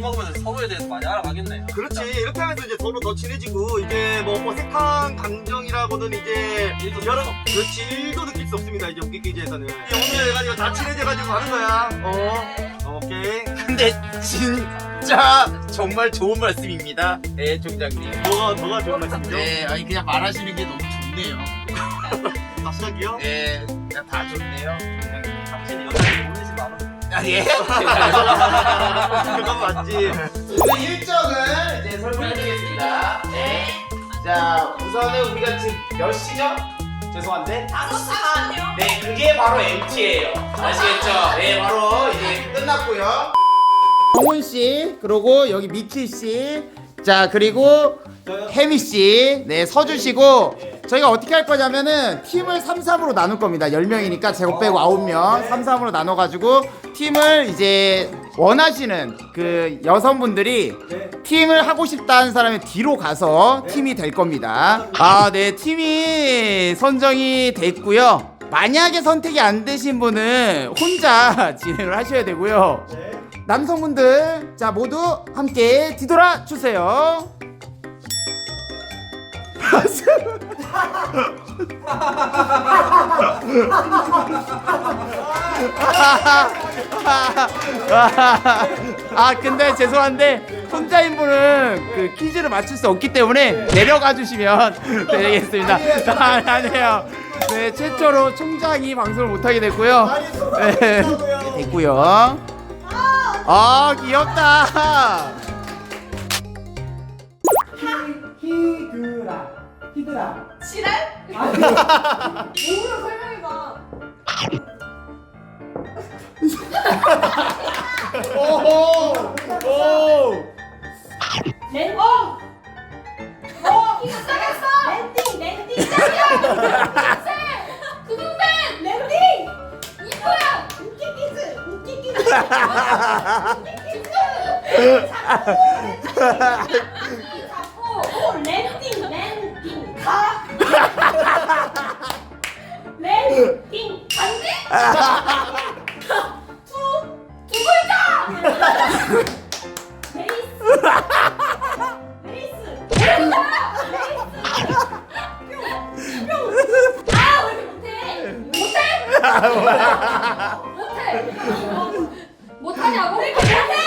먹으면서 서로에 대해서 많이 알아가겠네요. 그렇지 이렇게 하면서 이제 서로 더 친해지고 이제 뭐 어색한 감정이라고는 이제 일도 여러 좀 그렇지 일도 느낄 수 없습니다 이제 웃기기지에서는 연결 해가지고 다 친해져가지고 하는 거야 어 오케이 근데 진짜 정말 좋은 말씀입니다. 네, 총장님. 뭐가 뭐가 좋은 말씀이죠? 네, 아니 그냥 말하시는 게 너무 좋네요. 다 시작이요? 네, 그냥 다 좋네요. 당신이 여자를 모르지 마라. 아 예. 그건 맞지 오늘 일정을 이제 설명해드리겠습니다. 네. 자, 우선은 우리가 지금 몇 시죠? 죄송한데. 다섯 시간요? 네, 그게 바로 MT예요. 아시겠죠? 네, 바로 이제 끝났고요. 정훈 씨, 그리고 여기 미키 씨, 자 그리고 혜미 씨, 네 서주 씨고 저희가 어떻게 할 거냐면은 팀을 3, 3으로 나눌 겁니다. 10명이니까 제곱 빼고 9명 3, 3으로 나눠 가지고 팀을 이제 원하시는 그 여성분들이 팀을 하고 싶다는 사람이 뒤로 가서 팀이 될 겁니다. 아, 네, 팀이 선정이 됐고요. 만약에 선택이 안 되신 분은 혼자 진행을 하셔야 되고요. 남성분들 자 모두 함께 뒤돌아 주세요. 아 근데 죄송한데 혼자인 분은 그 퀴즈를 맞출 수 없기 때문에 내려가 주시면 되겠습니다. 아, 아니에요. 네 최초로 총장이 방송을 못하게 됐고요. 네 됐고요. 아 귀엽다. 히드라 지랄? 뭐야 설명해봐. 오호 오. 랜 어! 어! 시작했어! 랜딩! 랜딩! 시작이야! 구둥맨! 랜딩! 이거야! 웃기키즈! 웃기키즈! 잡고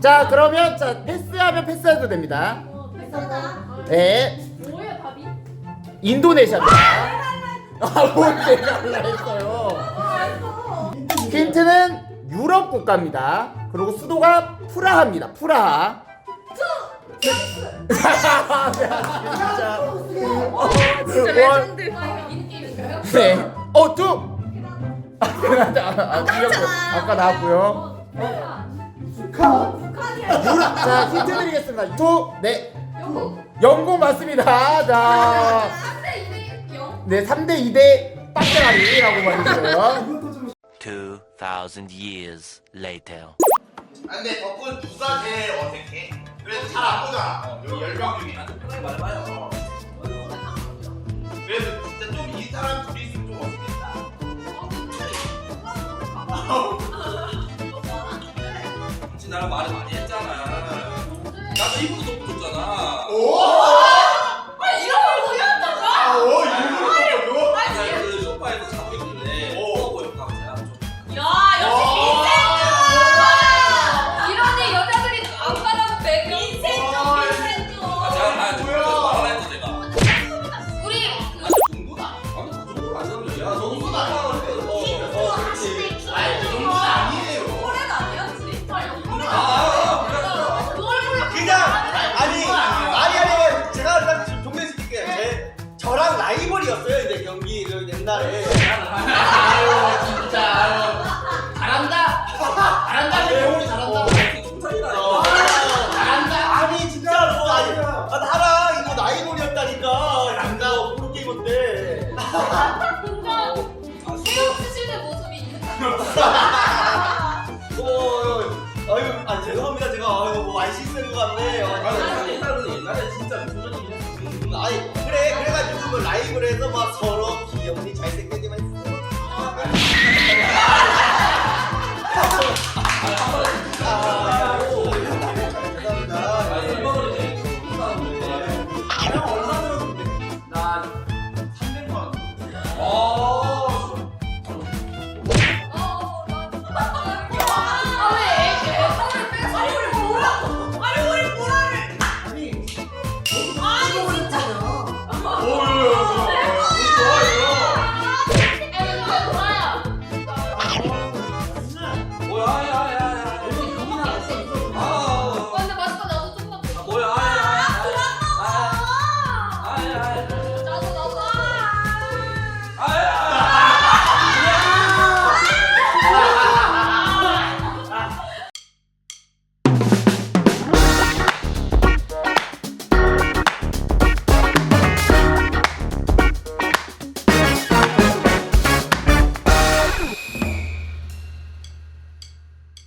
자 그러면 자 패스하면 패스해도 됩니다. 어, 비싸다. 네 뭐야, 밥이? 인도네시아입니다. 아뭘 제가 할라 했어요. 힌트는 유럽 국가입니다. 그리고 수도가 프라하입니다. 프라하. 진짜. 진짜 레전드. 미니게임인가요? 네. 어 두. 아, 아, 이겼고. 아 유럽. 자 힌트 드리겠습니다. 두. 네. 영국. 영국 맞습니다. 자. 3대 2대 0. 네 3대 2대 빡대가리라고 말했어요. 이것도 좀 2,000 years later. 아, 근데 덕분 누가 제일 어색해? 그래도 잘 안 보잖아. 여기 열명 중에. 말봐요. 그래도 진짜 좀 이 사람 둘이 말을 많이 했잖아. 나도 이분도 서울이었어요 이제 경기 그 옛날에. 아유 진짜 아유. 잘한다? 잘한다 영훈이 네. 잘한다. 어. 어. 잘한다? 아니 진짜 뭐 아니 아, 나랑 이거 나이놀이였다니까. 양다고 프로게이머인데. 뭔가 새우 쓰시는 모습이 어, 아유 아 죄송합니다 제가. 아유 뭐 많이 실수한 것 같네 아니, 음, 아니, 아니, 아니, 아니, 아니, 라이브를 해서 막 서로 귀염이 잘생겼지만